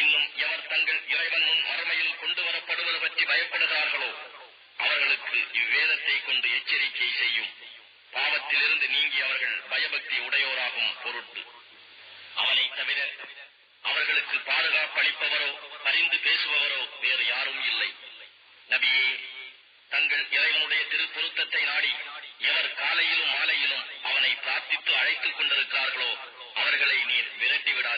இன்னும் எவர் தங்கள் இறைவன் முன் மறுமையில் கொண்டு வரப்படுவது பற்றி பயப்படுகிறார்களோ அவர்களுக்கு இவ்வேதத்தை கொண்டு எச்சரிக்கை செய்யும். பாவத்திலிருந்து நீங்கி அவர்கள் பயபக்தி உடையோராகும் பொருட்டு. அவனை தவிர அவர்களுக்கு பாதுகாப்பளிப்பவரோ பரிந்து பேசுபவரோ வேறு யாரும் இல்லை. நபியே தங்கள் இறைவனுடைய திருப்பொருத்தத்தை நாடி எவர் காலையிலும் மாலையிலும் அவனை பிரார்த்தித்து அழைத்துக் கொண்டிருக்கிறார்களோ அவர்களை நீர் விரட்டிவிட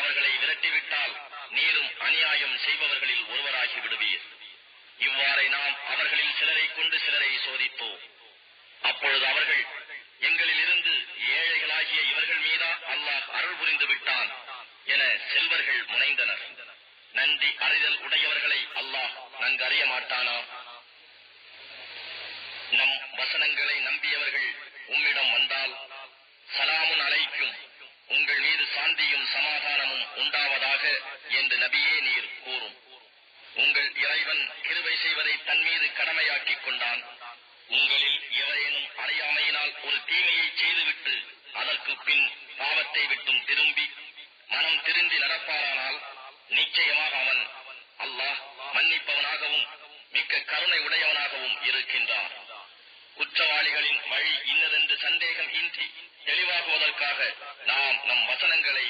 அவர்களை விரட்டிவிட்டால் நீரும் அநியாயம் செய்பவர்களில் ஒருவராகி விடுவீர். இவ்வாறே நாம் அவர்களில் சிலரை கொண்டு சிலரை சோதித்தோம் அப்பொழுது அவர்கள் எங்களில் இருந்து ஏழைகளாகிய இவர்கள் மீதா அல்லாஹ் அருள் புரிந்து விட்டான் என செல்வர்கள் முனைந்தனர். நன்றி அறிதல் உடையவர்களை அல்லாஹ் நன்கு அறிய மாட்டானா? என்று நபியே நீர் கூறும். உங்கள் இறைவன் கிருவை செய்வதை தன் மீது கடமையாக்கிக் கொண்டான். உங்களில் எவரேனும் அறியாமையினால் ஒரு தீமையை செய்துவிட்டு அதற்கு பின் பாவத்தை விட்டும் திரும்பி மனம் திருந்தி நடப்பாரானால் நிச்சயமாக அவன் அல்லாஹ் மன்னிப்பவனாகவும் மிக்க கருணை உடையவனாகவும் இருக்கின்றான். குற்றவாளிகளின் வழி இன்னதென்று சந்தேகம் இன்றி தெளிவாகுவதற்காக நாம் நம் வசனங்களை